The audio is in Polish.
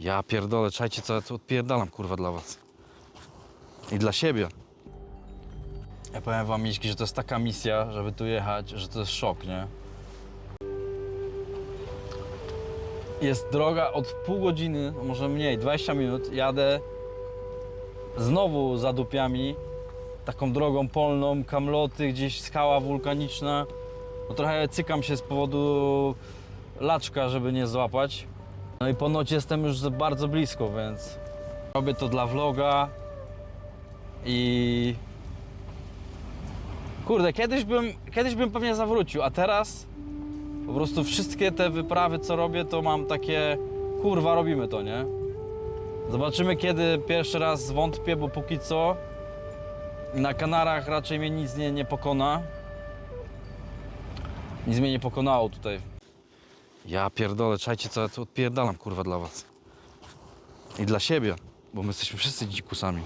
Ja pierdolę, czajcie co ja tu odpierdalam kurwa dla was. I dla siebie. Ja powiem wam Miśki, że to jest taka misja, żeby tu jechać, że to jest szok, nie? Jest droga od pół godziny, może mniej, 20 minut. Jadę znowu za dupiami, taką drogą polną, kamloty, gdzieś skała wulkaniczna. No trochę cykam się z powodu laczka, żeby nie złapać. No i ponoć jestem już bardzo blisko, więc robię to dla vloga i kurde, kiedyś bym, kiedyś bym pewnie zawrócił, a teraz po prostu wszystkie te wyprawy, co robię, to mam takie kurwa, robimy to, nie? Zobaczymy, kiedy pierwszy raz zwątpię, bo póki co na Kanarach raczej mnie nic nie, nie pokona. Nic mnie nie pokonało tutaj. Ja pierdolę, czajcie co ja tu odpierdalam kurwa dla was. I dla siebie, bo my jesteśmy wszyscy dzikusami.